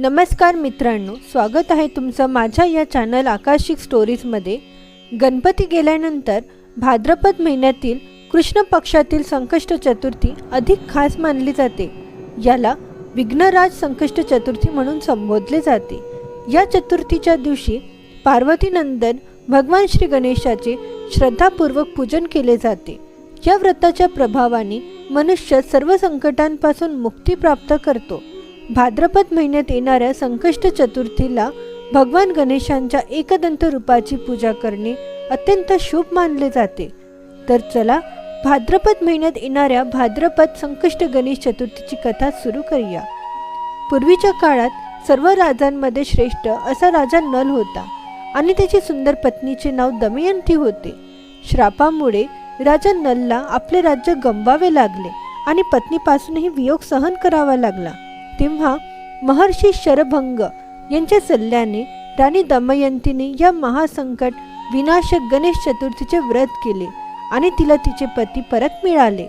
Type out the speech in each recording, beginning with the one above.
नमस्कार मित्रांनो स्वागत आहे तुमचं माझ्या या चॅनल आकाशिक स्टोरीजमध्ये गणपती गेल्यानंतर भाद्रपद महिन्यातील कृष्ण पक्षातील संकष्ट चतुर्थी अधिक खास मानली जाते. याला विघ्नराज संकष्ट चतुर्थी म्हणून संबोधले जाते. या चतुर्थीच्या दिवशी पार्वतीनंदन भगवान श्री गणेशाचे श्रद्धापूर्वक पूजन केले जाते. या व्रताच्या प्रभावाने मनुष्य सर्व संकटांपासून मुक्ती प्राप्त करतो. भाद्रपद महिन्यात येणाऱ्या संकष्ट चतुर्थीला भगवान गणेशांच्या एकदंत रूपाची पूजा करणे अत्यंत शुभ मानले जाते. तर चला भाद्रपद महिन्यात येणाऱ्या भाद्रपद संकष्ट गणेश चतुर्थीची कथा सुरू करूया. पूर्वीच्या काळात सर्व राजांमध्ये श्रेष्ठ असा राजा नल होता आणि त्याची सुंदर पत्नीचे नाव दमयंती होते. श्रापामुळे राजा नलला आपले राज्य गमवावे लागले आणि पत्नीपासूनही वियोग सहन करावा लागला. तेव्हा महर्षी शरभंग यांच्या सल्ल्याने राणी दमयंतीने या महासंकट विनाशक गणेश चतुर्थीचे व्रत केले आणि तिला तिचे पती परत मिळाले.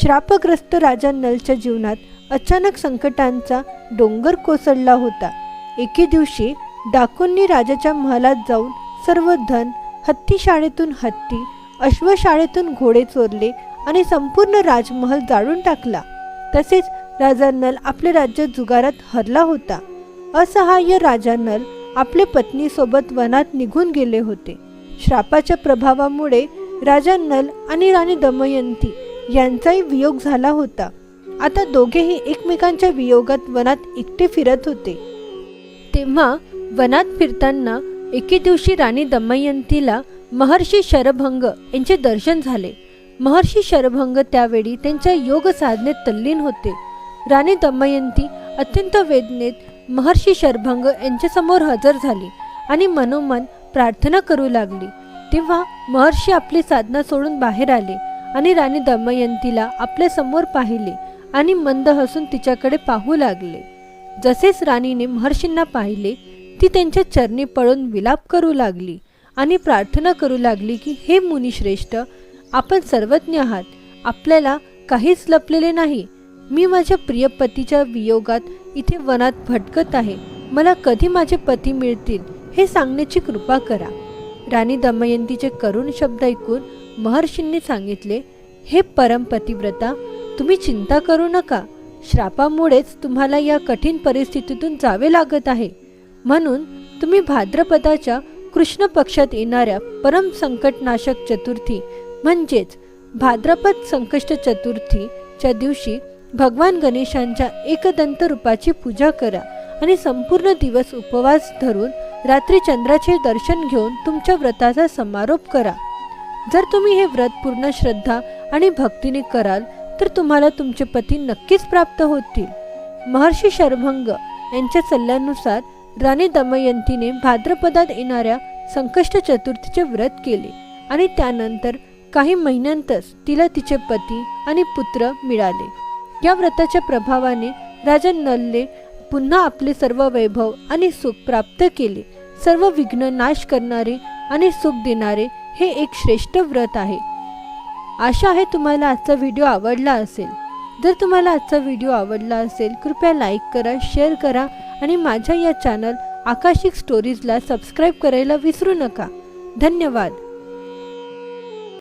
श्रापग्रस्त राजा नलच्या जीवनात अचानक संकटांचा डोंगर कोसळला होता. एके दिवशी डाकूंनी राजाच्या महालात जाऊन सर्व धन हत्ती शाळेतून हत्ती अश्वशाळेतून घोडे चोरले आणि संपूर्ण राजमहल जाळून टाकला. तसेच राजा नल आपले राज्य जुगारात हरला होता. असहाय्य राजा नल आपल्या पत्नीसोबत वनात निघून गेले होते. श्रापाच्या प्रभावामुळे राजा नल आणि राणी दमयंती यांचाही वियोग झाला होता. आता दोघेही एकमेकांच्या वियोगात वनात एकटे फिरत होते. तेव्हा वनात फिरताना एके दिवशी राणी दमयंतीला महर्षी शरभंग यांचे दर्शन झाले. महर्षी शरभंग त्यावेळी त्यांच्या योग साधनेत तल्लीन होते. राणी दमयंती अत्यंत वेदनेत महर्षी शर्भंग यांच्यासमोर हजर झाली आणि मनोमन प्रार्थना करू लागली. तेव्हा महर्षी आपली साधना सोडून बाहेर आले आणि राणी दमयंतीला आपल्यासमोर पाहिले आणि मंद हसून तिच्याकडे पाहू लागले. जसेच राणीने महर्षींना पाहिले ती त्यांच्या चरणी पळून विलाप करू लागली आणि प्रार्थना करू लागली की हे मुनिश्रेष्ठ आपण सर्वज्ञ आहात. आपल्याला काहीच लपलेले नाही. मी माझ्या प्रिय पतीच्या वियोगात इथे वनात भटकत आहे. मला कधी माझे पती मिळतील हे सांगण्याची कृपा करा. राणी दमयंतीचे करुण शब्द ऐकून महर्षींनी सांगितले हे परमपतिव्रता तुम्ही चिंता करू नका. श्रापामुळेच तुम्हाला या कठीण परिस्थितीतून जावे लागत आहे. म्हणून तुम्ही भाद्रपदाच्या कृष्ण पक्षात येणाऱ्या परम संकटनाशक चतुर्थी म्हणजेच भाद्रपद संकष्ट चतुर्थीच्या दिवशी भगवान गणेशांच्या एकदंत रूपाची पूजा करा आणि संपूर्ण दिवस उपवास धरून रात्री चंद्राचे दर्शन घेऊन तुमच्या व्रताचा समारोप करा. जर तुम्ही हे व्रत पूर्ण श्रद्धा आणि भक्तीने कराल तर तुम्हाला तुमचे पती नक्कीच प्राप्त होतील. महर्षी शर्भंग यांच्या सल्ल्यानुसार राणी दमयंतीने भाद्रपदात येणाऱ्या संकष्ट चतुर्थीचे व्रत केले आणि त्यानंतर काही महिन्यांतच तिला तिचे पती आणि पुत्र मिळाले. या व्रताच्या प्रभावाने राजा नलने पुन्हा आपले सर्व वैभव आणि सुख प्राप्त केले. सर्व विघ्न नाश करणारे आणि सुख देणारे हे एक श्रेष्ठ व्रत आहे. आशा आहे तुम्हाला आजचा व्हिडिओ आवडला असेल. जर तुम्हाला आजचा व्हिडिओ आवडला असेल कृपया लाईक करा शेअर करा आणि माझ्या या चॅनल आकाशिक स्टोरीजला सबस्क्राईब करायला विसरू नका. धन्यवाद.